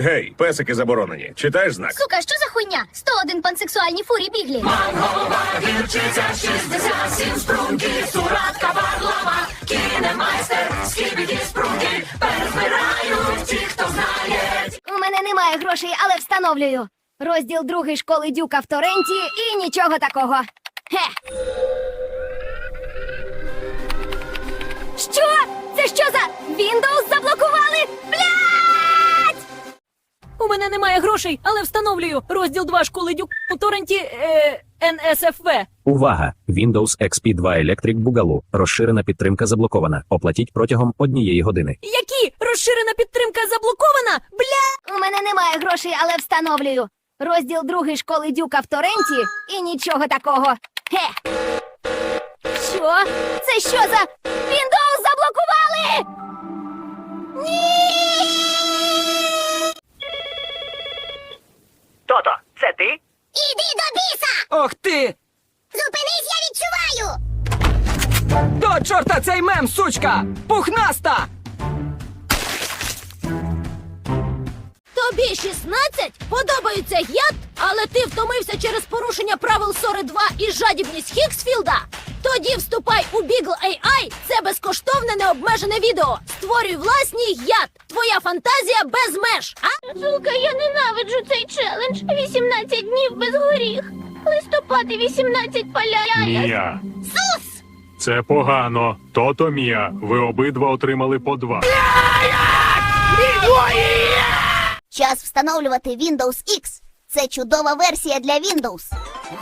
Гей, песики заборонені. Читаєш знак? Сука, що за хуйня? 101 пансексуальні фурі біглі. Вірчиця 67 струнків. Суратка марлова. Кінемайстер, скібідіспруки. Перебираю ті, хто знає. У мене немає грошей, але встановлюю. Розділ другий школи дюка в Торренті і нічого такого. Ге. Що? Це що за Windows заблокували? Блять! У мене немає грошей, але встановлюю розділ 2 школи дюк у торренті е, НСФВ. Увага! Windows XP 2 Electric Boogaloo. Розширена підтримка заблокована. Оплатіть протягом однієї години. Які? Розширена підтримка заблокована? Бля! У мене немає грошей, але встановлюю. Розділ другий школи дюка в Торренті і нічого такого. Ге. Що? Це що за Windows заблокували? Чорта цей мем, сучка! Пухнаста! Тобі 16? Подобається яд, але ти втомився через порушення правил Сори 2 і жадібність Хіксфілда? Тоді вступай у Beagle AI. Це безкоштовне необмежене відео. Створюй власні яд. Твоя фантазія без меж. А? Сука, я ненавиджу цей челендж. 18 днів без горіх. Листопад і 18 поля. Мія. Сус! Це погано. Тото Мія. Ви обидва отримали по два. Час встановлювати Windows X. Це чудова версія для Windows.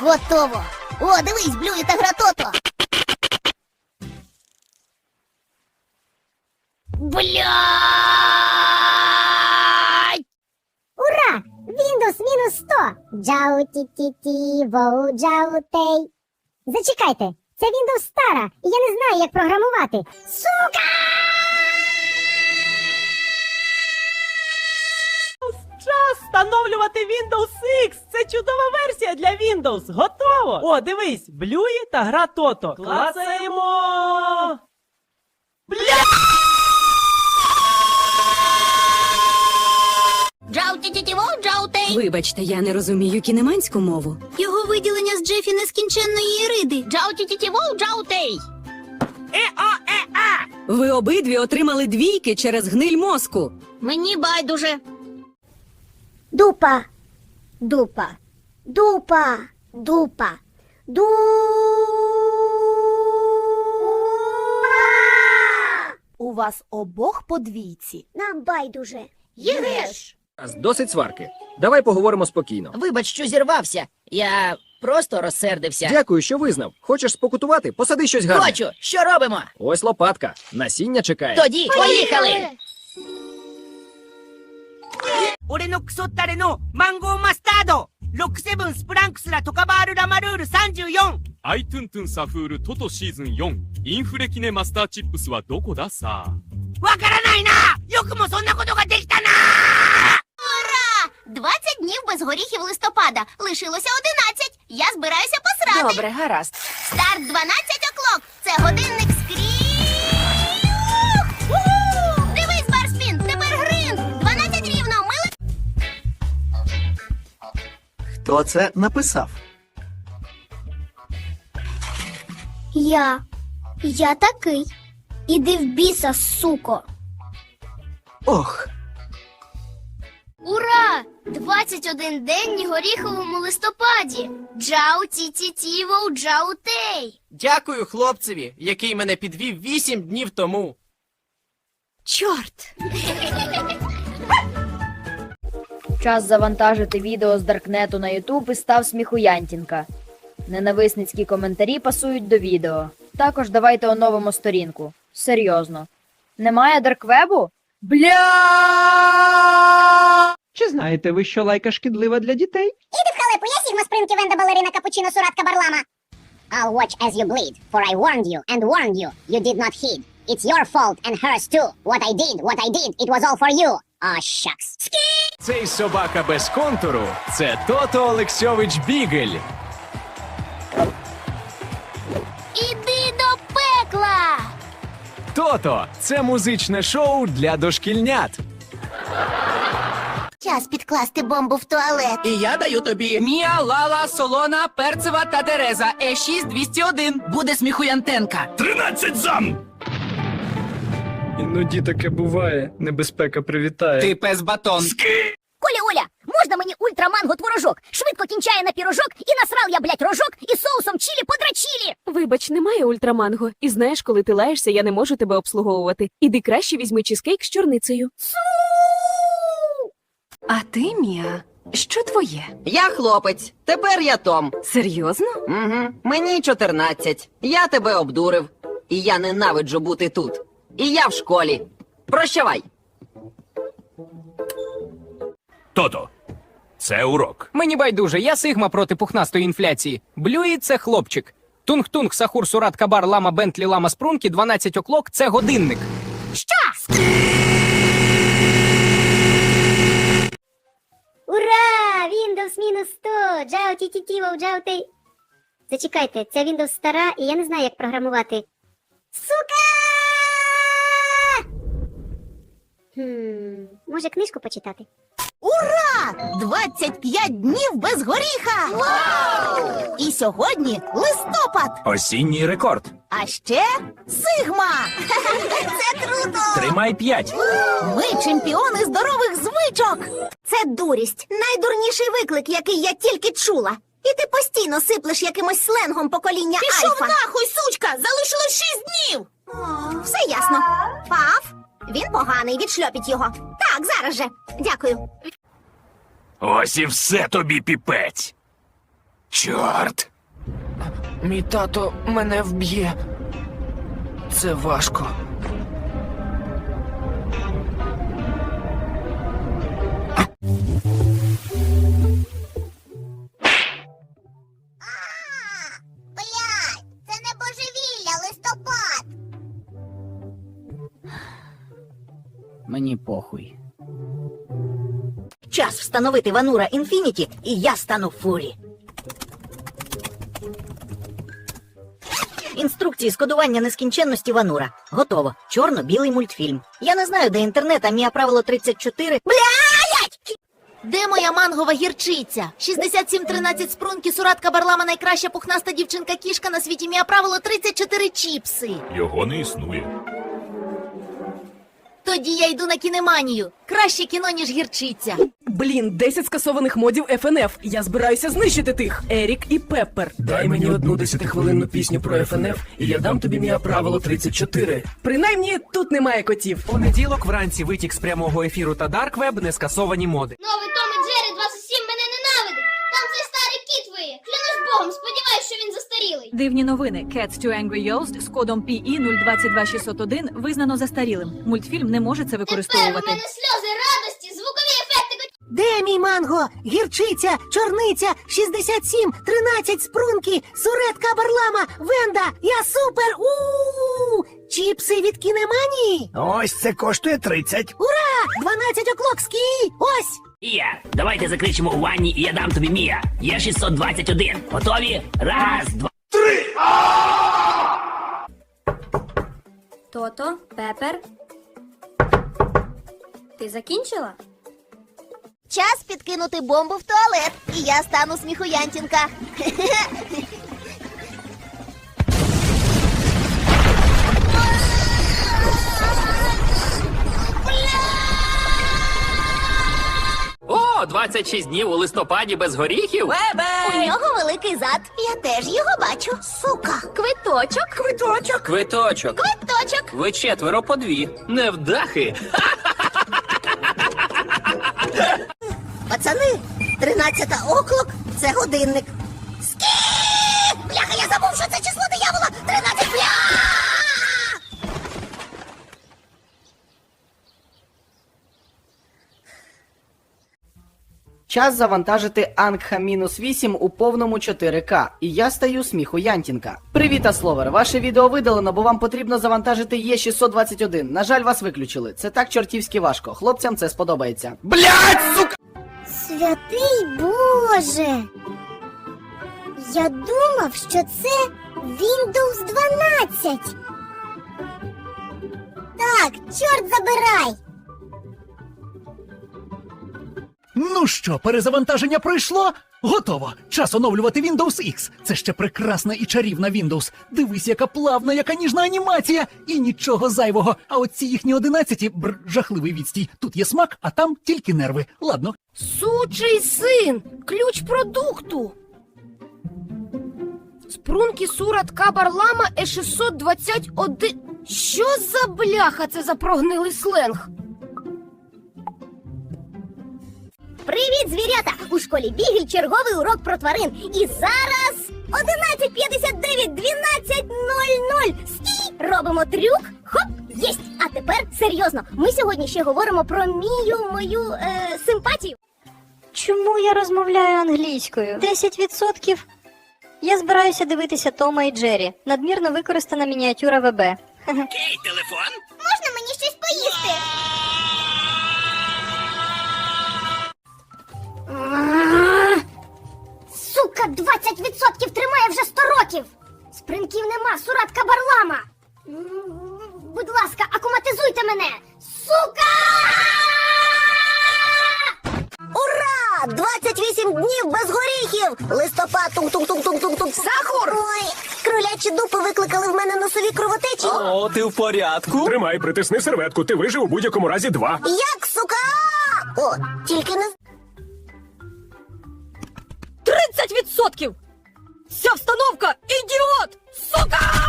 Готово. О, дивись, Блюї та Гратото. Блядь! Ура! Windows мінус 100! Джау ті ті ті воу джау тей. Зачекайте, це Windows стара, і я не знаю, як програмувати. Сука! Час встановлювати Windows X! Це чудова версія для Windows! Готово! О, дивись! Блюї та гра Тото. Клацаємо! Джау Вибачте, я не розумію кінеманську мову. Його виділення з Джефі нескінченної Іриди. Джау тітітіво, джау тей. Ви обидві отримали двійки через гниль мозку. Мені байдуже. Дупа. Дупа. Дупа. Дупа. Ду. У вас обох по двійці. Нам байдуже. Єгеш. Досить сварки. Давай поговоримо спокійно. Вибач, що зірвався. Я просто розсердився. Дякую, що визнав. Хочеш спокутувати? Посади щось гарне. Хочу, що робимо? Ось лопатка. Насіння чекає. Тоді поїхали. 俺のクソったれのマンゴーマスタード67スプランクスラトカバールラマルール34アイトゥントゥンサフールトトシーズン4インフレキネマスターチップスはどこださあわからないなよくもそんなことができたな Ура! 20 днів без горіхів листопада. Лишилося 11. Я збираюся посрати. Добре, гаразд. Старт 12 оклок. Це годинник. Уху! Дивись, Барспін, тепер грин. 12 рівно. Ми Хто це написав? Я. Я такий. Іди в біса, суко. Ох, Ура! 21 день у горіховому листопаді. Джау ті ті тіво джау тей. Дякую хлопцеві, який мене підвів 8 днів тому. Чорт! Час завантажити відео з Даркнету на Ютуб і став сміхуянтінка. Ненависницькі коментарі пасують до відео. Також давайте оновимо сторінку. Серйозно. Немає дарквебу? Бля! Чи знаєте ви, що лайка шкідлива для дітей? Іди в халепу, я сігма спринки венда балерина капучино суратка барлама. I'll watch as you bleed, for I warned you and warned you. You did not heed. It's your fault and hers too. What I did, what I did, it was all for you. Ah, shucks. Цей собака без контуру це Тото Олексьович Бігель. Іди до пекла! Тото це музичне шоу для дошкільнят. Час підкласти бомбу в туалет. І я даю тобі. Мія, Лала, Солона, Перцева та Тереза. Е6 201. Буде сміхуянтенка. 13 зам! Іноді таке буває. Небезпека привітає. Ти пес батон. Коля, Оля, можна мені ультраманго творожок? Швидко кінчає на пірожок і насрав я, блядь, рожок і соусом чілі подрачілі. Вибач, немає ультраманго. І знаєш, коли ти лаєшся, я не можу тебе обслуговувати. Іди краще візьми чизкейк з чорницею. А ти, Мія, що твоє? Я хлопець. Тепер я Том. Серйозно? Угу. Мені 14. Я тебе обдурив. І я ненавиджу бути тут. І я в школі. Прощавай. Тото. Це урок. Мені байдуже, я сигма проти пухнастої інфляції. Блюї це хлопчик. Тунг-тунг, сахур, сурат, кабар, лама, бентлі, лама, спрунки, 12 оклок це годинник. Windows мінус 100! Джао ті ті ті джао тей. Зачекайте, ця Windows стара, і я не знаю, як програмувати. Сука! Хм, може книжку почитати? 25 днів без горіха! Вау! І сьогодні листопад, Осінній рекорд. а ще Сигма! Це круто! Тримай п'ять. Ми чемпіони здорових звичок! Це дурість, найдурніший виклик, який я тільки чула. І ти постійно сиплеш якимось сленгом покоління Пішов Альфа. нахуй, сучка! Залишилось шість днів! все ясно. Пав, він поганий, відшльопіть його. Так, зараз же. Дякую. Ось і все тобі піпець. Чорт. Мій тато мене вб'є. Це важко. Блядь, це не божевілля, листопад! Мені похуй. Час встановити Ванура Інфініті, і я стану фурі. Інструкції з кодування нескінченності Ванура. Готово. Чорно-білий мультфільм. Я не знаю, де інтернет, а мія правило 34. Блядь! Де моя мангова гірчиця? 6713 спрунки, суратка барлама, найкраща пухнаста дівчинка кішка на світі. Мія правило 34 чіпси. Його не існує. Тоді я йду на кінеманію. Краще кіно, ніж гірчиця. Блін, 10 скасованих модів ФНФ. Я збираюся знищити тих. Ерік і Пеппер. Дай мені одну десятихвилинну пісню про ФНФ, і я дам тобі мія правило 34. Принаймні, тут немає котів. Понеділок вранці витік з прямого ефіру та Дарквеб не скасовані моди. Новий Том і Джері 27 Богом, сподіваюсь, що він застарілий! Дивні новини. Cats to Angry Yost з кодом PE 022601 визнано застарілим. Мультфільм не може це Тепер у використовувати. мене сльози радості, звукові ефекти Де мій манго? Гірчиця, чорниця, 67, 13 спрунки, суретка барлама, венда, я супер! у Чіпси від кінеманії? Ось це коштує 30. Ура! 12 оклок скій! Ось! Мія, давайте закричимо у ванні, і я дам тобі Мія. Є 621. Готові? Раз, два. три. Тото, Пепер. Ти закінчила? Час підкинути бомбу в туалет, і я стану сміхуянтінка. 26 днів у листопаді без горіхів. У нього великий зад. Я теж його бачу. Сука. Квиточок. Квиточок. Квиточок. Квиточок. Ви четверо по дві. Невдахи. Пацани, 13 оклик – це годинник. Скі! Бляха, я забув, що це число диявола! 13 бля! Час завантажити Ангха мінус 8 у повному 4К, і я стаю сміху Янтінка. Привіт, Асловер! Ваше відео видалено, бо вам потрібно завантажити Є621. На жаль, вас виключили. Це так чортівськи важко. Хлопцям це сподобається. Блять, сука! Святий Боже! Я думав, що це Windows 12. Так, чорт забирай! Ну що, перезавантаження пройшло? Готово. Час оновлювати Windows X. Це ще прекрасна і чарівна Windows. Дивись, яка плавна, яка ніжна анімація. І нічого зайвого. А от ці їхні одинадцяті бр, жахливий відстій. Тут є смак, а там тільки нерви. Ладно, Сучий син! Ключ продукту! Спрунки сурат кабарлама е 621. Що за бляха це за прогнилий сленг? Привіт, звірята! У школі Бігель черговий урок про тварин. І зараз 11.59, 12.00. Стій! Робимо трюк. Хоп! Єсть! А тепер серйозно. Ми сьогодні ще говоримо про мію мою е, симпатію. Чому я розмовляю англійською? 10%? Я збираюся дивитися Тома і Джері. Надмірно використана мініатюра ВБ. Можна мені щось поїсти? 20% тримає вже 100 років. Спринків нема, суратка барлама. Будь ласка, акуматизуйте мене. Сука! Ура! 28 днів без горіхів! Листопад тук-тук-тук-тук-тук-тук. Сахур! Ой, кролячі дупи викликали в мене носові кровотечі. О, ти в порядку? Тримай, притисни серветку, ти вижив у будь-якому разі два. Як, сука? О, тільки не 30%! Ця встановка ідіот! Сука!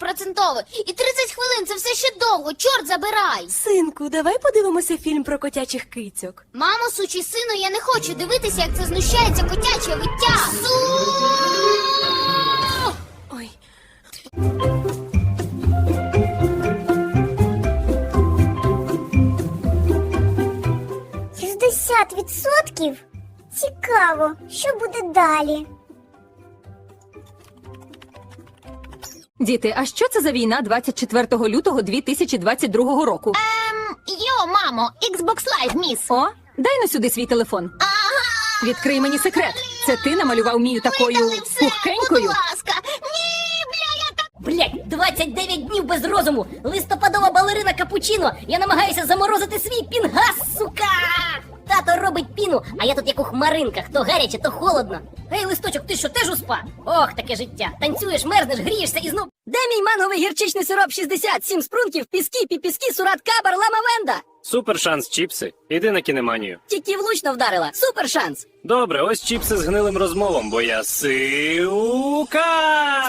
процентово. І 30 хвилин це все ще довго. Чорт забирай. Синку, давай подивимося фільм про котячих кицьок. Мамо, сучий сину, я не хочу дивитися, як це знущається котяче виття. Су! 50%? Цікаво, що буде далі. Діти, а що це за війна 24 лютого 2022 року? Ем, йо, мамо, Xbox Live, міс. О, дай на сюди свій телефон. Ага, Відкрий мені секрет. Це ти намалював мію такою видали будь ласка. Ні, бля, я так... Блять, 29 днів без розуму! Листопадова балерина капучино! Я намагаюся заморозити свій пінгас, сука! Тато робить піну, а я тут як у хмаринках, то гаряче, то холодно. Гей, листочок, ти що теж у спа? Ох, таке життя. Танцюєш, мерзнеш, грієшся і знов. Де мій манговий гірчичний сироп 67 спрунків, піски, піпіски, сурат, кабар, лама венда? Супер шанс, чіпси. Іди на кінеманію. Тільки влучно вдарила. Супер шанс. Добре, ось чіпси з гнилим розмовом, бо я силука.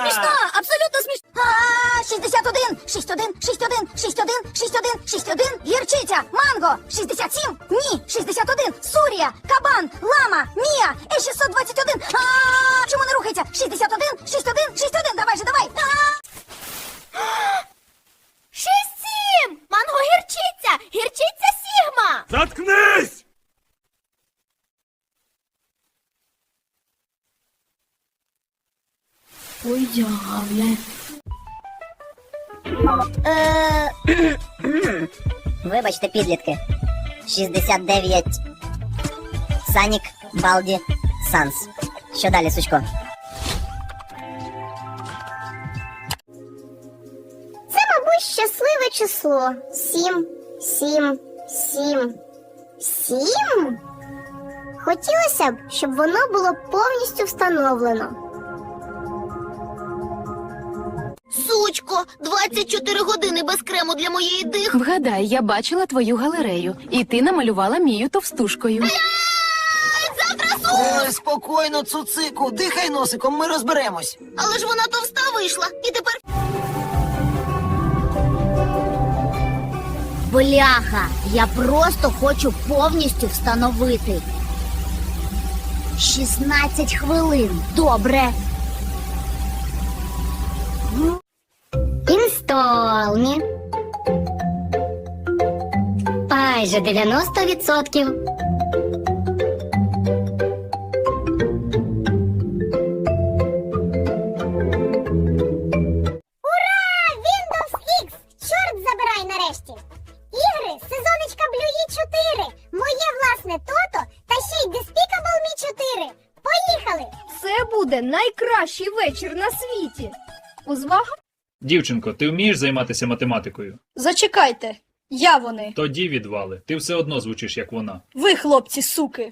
Смішно, абсолютно смішно. А, 61, 61, 61, 61, 61, 61, гірчиця, манго, 67, ні, 61, сурія, кабан, лама, мія, е 621, а, чому не рухається? 61, 61, 61, давай же, давай. А, 6-7! Манго гірчиця! Гірчиця Сігма! Заткнись! Е, Вибачте, підлітки. 69. Санік, Балді, Санс. Що далі, сучко? Число. Сім, сім, сім. Сім? Хотілося б, щоб воно було повністю встановлено. Сучко, 24 години без крему для моєї дих. Вгадай, я бачила твою галерею, і ти намалювала мію товстушкою. Ой, спокійно, цуцику, дихай носиком, ми розберемось. Але ж вона товста вийшла. І тепер. Бляха, я просто хочу повністю встановити. 16 хвилин. Добре. Інсталні. Майже 90%. Найкращий вечір на світі. Узвага Дівчинко, ти вмієш займатися математикою? Зачекайте, я вони. Тоді відвали. Ти все одно звучиш як вона. Ви, хлопці, суки.